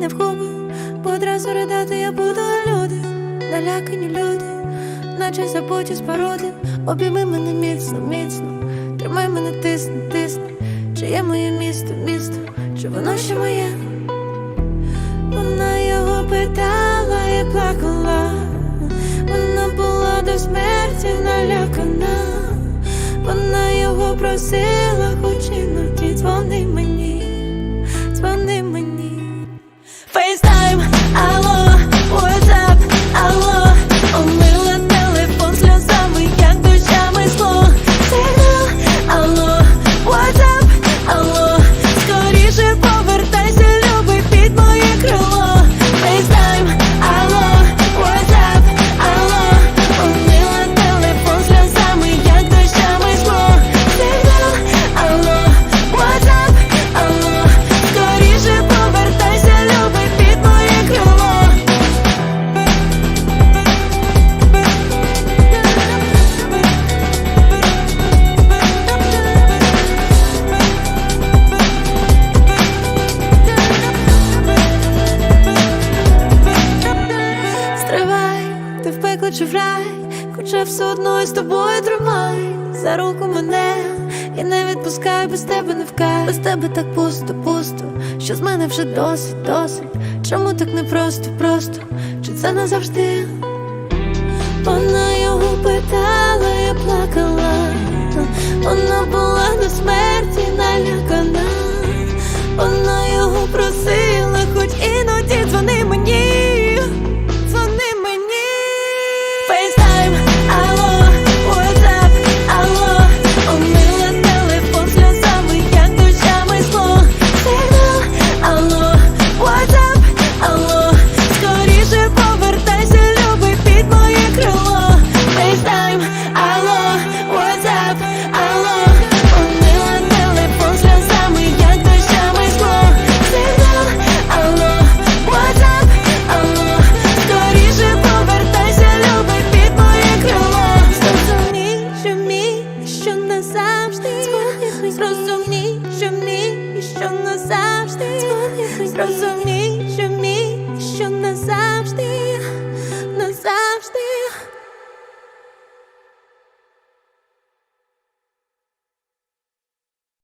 не вгуби, бо одразу ридати я буду люди, налякані люди, наче забуті споруди, обійми мене міцно, міцно, тримай мене тисни, тисни, чи є моє місто, місто, чи воно ще моє? Вона його питала і плакала, вона була до смерті налякана, вона його просила, хоч іноді дзвони чи рай, хоча все одно з тобою тримай за руку мене і не відпускай без тебе не вкай. Без тебе так пусто, пусто, що з мене вже досить, досить. Чому так непросто, просто? Чи це назавжди? Вона його питала, Зрозумій, що мій, і що назавжди. Зрозумій,